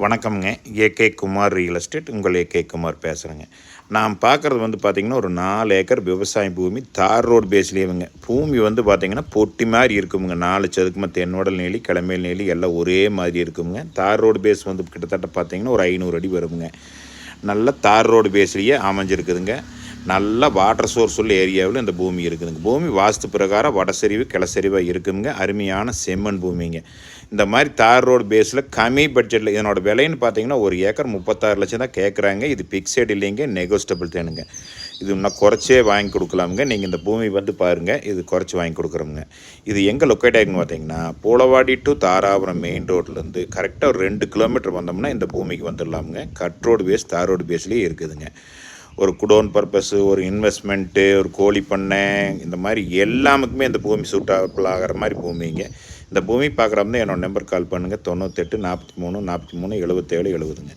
வணக்கம்ங்க. AK Kumar real estate. உங்கள் AK Kumar பேசுகிறேங்க நான் பார்க்குறது வந்து பார்த்திங்கன்னா ஒரு நாலு ஏக்கர் விவசாய பூமி தார் ரோடு பேஸ்லேயேவுங்க. பூமி வந்து பார்த்திங்கன்னா பொட்டி மாதிரி இருக்குமுங்க. நாலு சதுக்குமா தென்னோடல் நெலி கிளமேல் நெலி எல்லாம் ஒரே மாதிரி இருக்குமுங்க. தார் ரோடு பேஸ் வந்து கிட்டத்தட்ட பார்த்திங்கன்னா ஒரு ஐநூறு அடி வருமுங்க. நல்ல தார் ரோடு பேஸ்லேயே அமைஞ்சிருக்குதுங்க. நல்ல வாட்டர் சோர்ஸ் உள்ள ஏரியாவில் இந்த பூமி இருக்குதுங்க. பூமி வாஸ்து பிரகாரம் வடசரிவு கிளசரிவாக இருக்குங்க. அருமையான செம்மண் பூமிங்க. இந்த மாதிரி தார் ரோடு பேஸில் கம்மி பட்ஜெட்டில் இதனோட விலைன்னு பார்த்தீங்கன்னா ஒரு ஏக்கர் முப்பத்தாறு லட்சம் தான் கேட்குறாங்க இது பிக்சட் இல்லைங்க நெகோஸ்டபிள் தேனுங்க. இது இன்னும் குறைச்சே வாங்கி கொடுக்கலாமுங்க. நீங்கள் இந்த பூமி வந்து பாருங்கள் இது குறைச்சி வாங்கி கொடுக்குறோமுங்க. இது எங்கே லொக்கேட் ஆகிருக்குன்னு பார்த்தீங்கன்னா பூலவாடி டு தாராபுரம் மெயின் ரோட்லேருந்து கரெக்டாக ஒரு ரெண்டு கிலோமீட்டர் வந்தோம்னா இந்த பூமிக்கு வந்துடலாமுங்க. கட் ரோடு பேஸ் தார் ரோடு பேஸ்லேயே இருக்குதுங்க. ஒரு குடோன் பர்பஸ்ஸு ஒரு இன்வெஸ்ட்மெண்ட்டு ஒரு கோழி பண்ணை இந்த மாதிரி எல்லாமுக்குமே இந்த பூமி சூட்டபிள் ஆகிற மாதிரி பூமிங்க இந்த பூமி பார்க்குறப்ப என்னோட நம்பர் கால் பண்ணுங்கள் தொண்ணூத்தெட்டு நாற்பத்தி மூணு நாற்பத்தி மூணு எழுபத்தேழு எழுபதுங்க